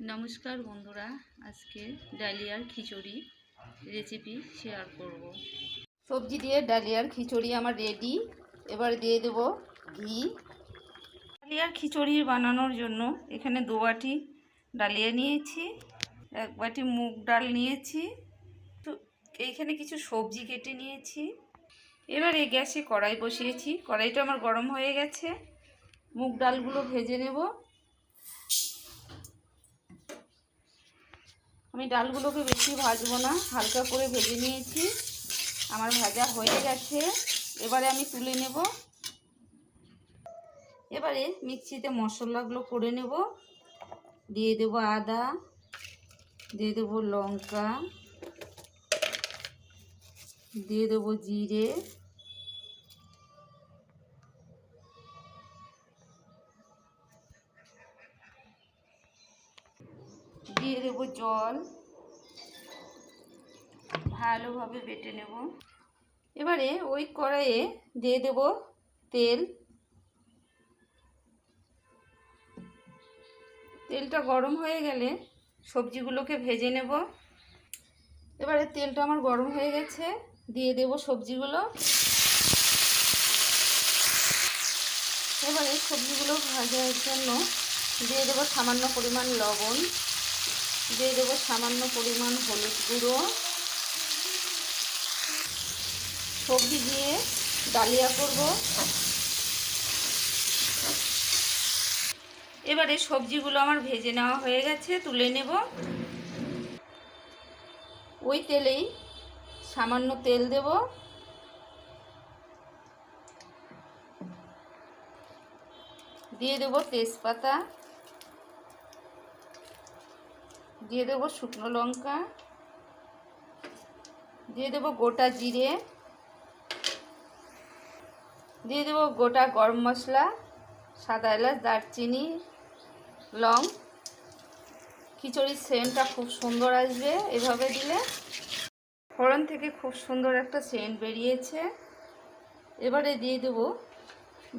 নমস্কার বন্ধুরা আজকে ডালিয়ার খিচুড়ি রেসিপি শেয়ার করব। সবজি দিয়ে ডালিয়ার খিচুড়ি আমার রেডি এবার দিয়ে দেব ঘি। ডালিয়ার খিচুড়ি বানানোর জন্য এখানে দু বাটি ডালিয়া নিয়েছি এক বাটি মুগ ডাল নিয়েছি তো এইখানে কিছু সবজি কেটে নিয়েছি। এবার এই গ্যাসে কড়াই বসিয়েছি কড়াইটা আমার গরম হয়ে গেছে। মুগ ডালগুলো ভেজে নেব। আমি ডালগুলোকে বেশি ভাজবো না, হালকা করে ভেজে নিয়েছি। আমার ভাজা হয়ে গেছে। এবারে আমি তুলে নেব। এবারে মিক্সিতে মশলাগুলো করে নেব। দিয়ে দেব আদা, দিয়ে দেব লঙ্কা, দিয়ে দেব জিরে। দিয়ে দেবো জল। ভালোভাবে বেটে নেব। এবারে ওই কড়াইয়ে দিয়ে দেব তেল। তেলটা গরম হয়ে গেলে সবজিগুলোকে ভেজে নেব। এবারে তেলটা আমার গরম হয়ে গেছে, দিয়ে দেব সবজিগুলো। এবারে সবজিগুলো ভাজার জন্য দিয়ে দেবো সামান্য পরিমাণ লবণ। দিয়ে দেবো সামান্য পরিমাণ হলুদ গুঁড়ো। সবজি দিয়ে ডালিয়া করব। এবারে সবজিগুলো আমার ভেজে নেওয়া হয়ে গেছে, তুলে নেব। ওই তেলেই সামান্য তেল দেব। দিয়ে দেব তেজপাতা। দিয়ে দেবো শুকনো লঙ্কা, দিয়ে দেবো গোটা জিরে, দিয়ে দেবো গোটা গরম মশলা, সাদা এলাচ, দারচিনি, লং। খিচুড়ির সেন্টটা খুব সুন্দর আসবে এভাবে দিলে। ফোড়ন থেকে খুব সুন্দর একটা সেন্ট বেরিয়েছে। এবারে দিয়ে দেবো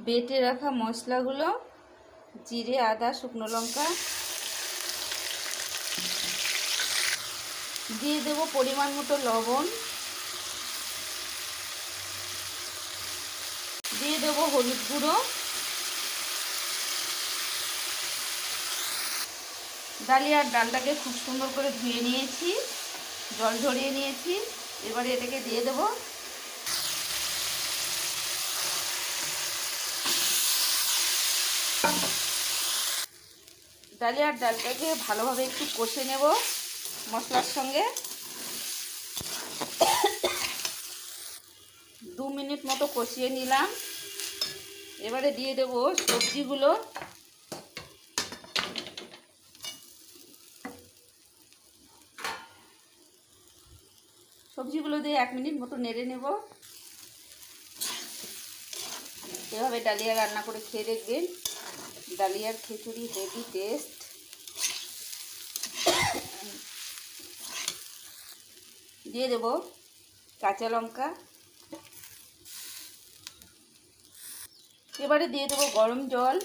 বেটে রাখা মশলাগুলো, জিরে, আদা, শুকনো লঙ্কা দিয়ে দেবো পরিমাণ মতো লবণ। দিয়ে দেবো হলুদ গুঁড়ো। ডালিয়ার ডালটাকে খুব সুন্দর করে ধুয়ে নিয়েছি, জল ঝরিয়ে নিয়েছি। এবারে এটাকে দিয়ে দেবো। ডালিয়ার ডালটাকে ভালোভাবে একটু কষে নেব। মশলার সঙ্গে দু মিনিট মতো কষিয়ে নিলাম। এবারে দিয়ে দেব সবজিগুলো। সবজিগুলো দিয়ে এক মিনিট মতো নেড়ে নেব। এভাবে ডালিয়া রান্না করে খেয়ে দেখবেন। ডালিয়ার খিচুড়ি হেভি টেস্ট। দিয়ে দেব কাঁচা লঙ্কা। এবারে দিয়ে দেবো গরম জল।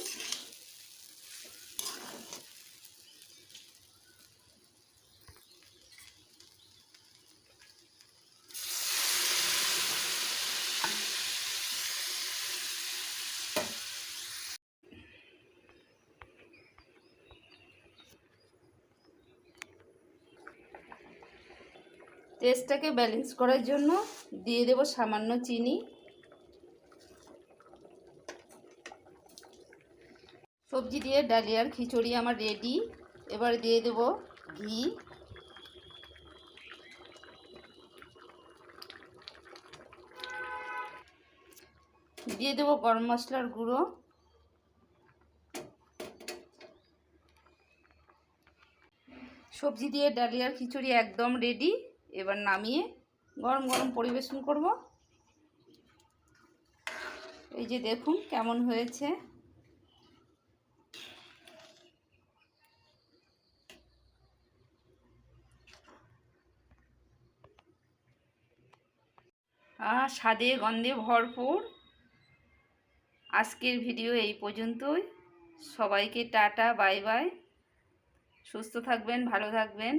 টেস্টটাকে ব্যালেন্স করার জন্য দিয়ে দেব সামান্য চিনি। সবজি দিয়ে ডালিয়ার খিচুড়ি আমার রেডি এবার দিয়ে দেব ঘি। দিয়ে দেব গরম মশলার গুঁড়ো। সবজি দিয়ে ডালিয়ার খিচুড়ি একদম রেডি এবার নামিয়ে গরম গরম পরিবেশন করব। এই যে দেখুন কেমন হয়েছে। আহ, স্বাদে গন্ধে ভরপুর। আজকের ভিডিও এই পর্যন্তই। সবাইকে টাটা, বাই বাই। সুস্থ থাকবেন, ভালো থাকবেন।